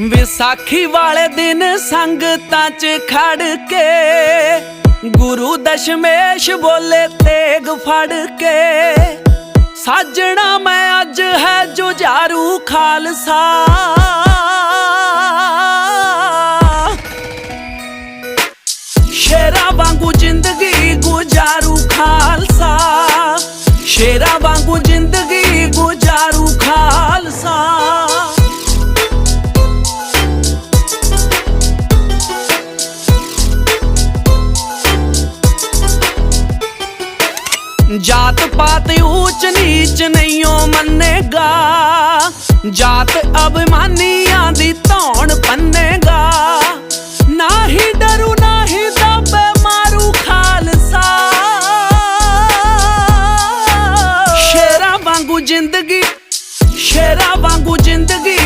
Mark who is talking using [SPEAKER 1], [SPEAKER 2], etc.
[SPEAKER 1] ਵਿਸਾਖੀ ਵਾਲੇ ਦਿਨ ਸੰਗਤਾਂ 'ਚ ਖੜ ਕੇ ਗੁਰੂ ਦਸ਼ਮੇਸ਼ ਬੋਲੇ ਤੇਗ ਫੜ ਕੇ, ਸਾਜਣਾ ਮੈਂ ਅੱਜ ਹੈ ਜੁਝਾਰੂ ਖਾਲਸਾ। ਸ਼ੇਰਾ ਵਾਂਗੂ ਜ਼ਿੰਦਗੀ ਗੁਜ਼ਾਰੂ ਖਾਲਸਾ, ਸ਼ੇਰਾ ਵਾਂਗੂ ਜਾਤ ਪਾਤ ਉੱਚ ਨੀਚ ਨਹੀਂਓ ਮੰਨੇਗਾ। ਜਾਤ ਅਭਿਮਾਨੀਆਂ ਦੀ ਧੌਣ ਪੰਨੇਗਾ। ਨਾ ਹੀ ਡਰੂ ਨਾ ਹੀ ਦੱਬ, ਮਾਰੂ ਖਾਲਸਾ। ਸ਼ੇਰਾ ਵਾਂਗੂ ਜ਼ਿੰਦਗੀ, ਸ਼ੇਰਾ ਵਾਂਗੂ ਜ਼ਿੰਦਗੀ।